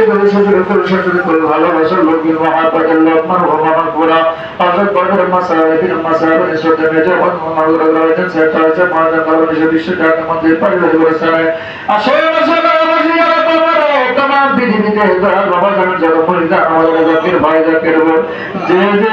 করে শ্বশুর করে শ্বশুর করে ভালোবাসার লোকের মহাপাটের লোকমান ভগবান পুরা পাঁচক বর্গের মাসায় বিন মাসায় বিন সত্যে মেজে হন মাগুর রয়েছেন সেটা আছে মহাজন কারণ এসে বিশ্ব জাতি মধ্যে পরিবেশ করেছে আসে আসে বাবাজি আর তোমার তোমার পৃথিবীতে বাবা জানেন যারা মরিদা আমাদের জাতির ভাই জাতির বোন যে যে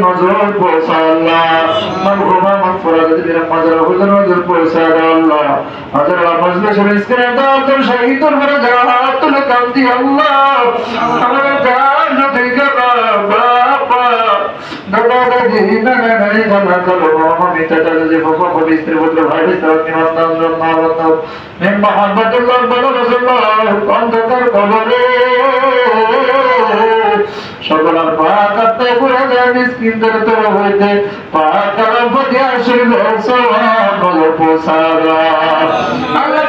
নজর আল্লাহ মারহুমা মাগফিরা দিনের মাদার হুজুর আল্লাহ হাজার মজলিস মিসকিনের দাওয়াত শহীদুর মরে জাহাত কান্দি আল্লাহ আমার সকলার পাক আত্মা পুরা যায় মিসকিন ধরে তোর হইতে পাক কালাম প্রতি আসিল সওয়াব পোসারা আল্লাহ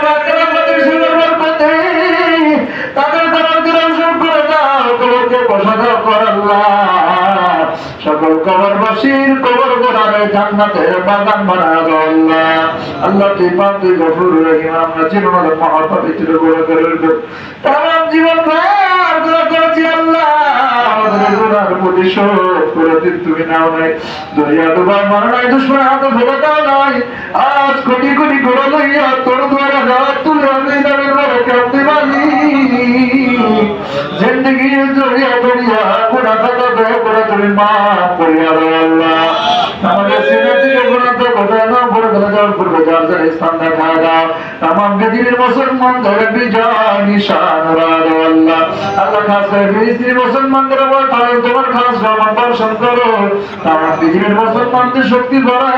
কবরবাসীর কবর গোড়ারে জান্নাতের বাগান আল্লাহ। আল্লাহ তুই গফুর রহিম, আমরা জীবনের মহাপবিত্র করে করে তাম জীবন করে করেছি আল্লাহ। তুমি নাও নাই। নাই নাই। আজ তোর দ্বারা জড়িয়া তুমি মা করিয়া দাও আল্লাহ। আমাদের সিনে থেকে গুণা তো কোথায় না পড়ে পূর্বে যার যার স্থান দেখা দাও। তামাম পৃথিবীর মুসলমান ধরে বিজয় নিশান রাধ আল্লাহ। আল্লাহ খাস করে ফিলিস্তিনি মুসলমানদের উপর তাহলে তোমার খাস রহমান বর্ষণ করো। তামাম পৃথিবীর মুসলমানদের শক্তি বাড়ায়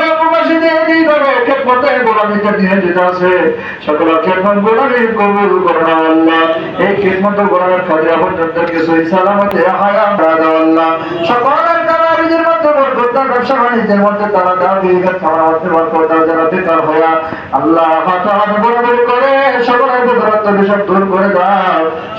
গোলামিতে যেতে আছে। আল্লাহ। দূর করে দাও।